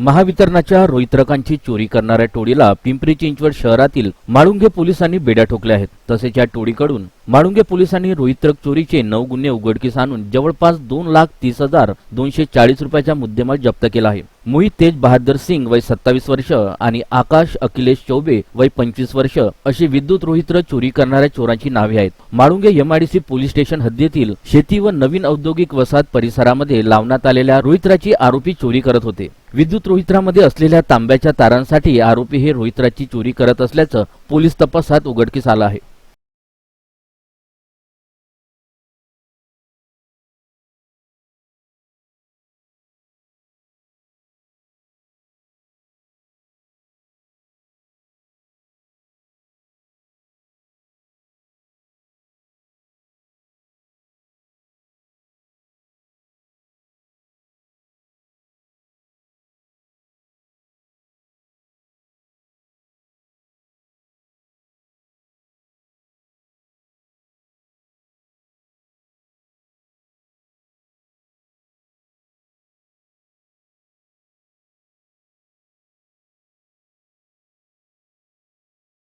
महावितरणाच्या रोहित्रकांची चोरी करणाऱ्या टोळीला पिंपरी चिंचवड शहरातील माळुंगे पोलिसांनी बेड्या ठोकल्या आहेत. तसेच या टोळीकडून माळुंगे पोलिसांनी रोहित्रक चोरीचे नऊ गुन्हे उघडकीस आणून जवळपास दोन लाख तीस हजार दोनशे चाळीस रुपयाचा मुद्देमाल जप्त केला आहे. मोहित तेज बहादर सिंग वय सत्तावीस वर्ष आणि आकाश अखिलेश चौबे वय पंचवीस वर्ष अशी विद्युत रोहित्र चोरी करणाऱ्या चोरांची नावे आहेत. माळुंगे एमआयडीसी पोलीस स्टेशन हद्दीतील शेती व नवीन औद्योगिक वसाहत परिसरामध्ये लावण्यात आलेल्या रोहित्राची आरोपी चोरी करत होते. विद्युत रोहित्रामध्ये असलेल्या तांब्याच्या तारांसाठी आरोपी हे रोहित्राची चोरी करत असल्याचं पोलीस तपासात उघडकीस आलं आहे.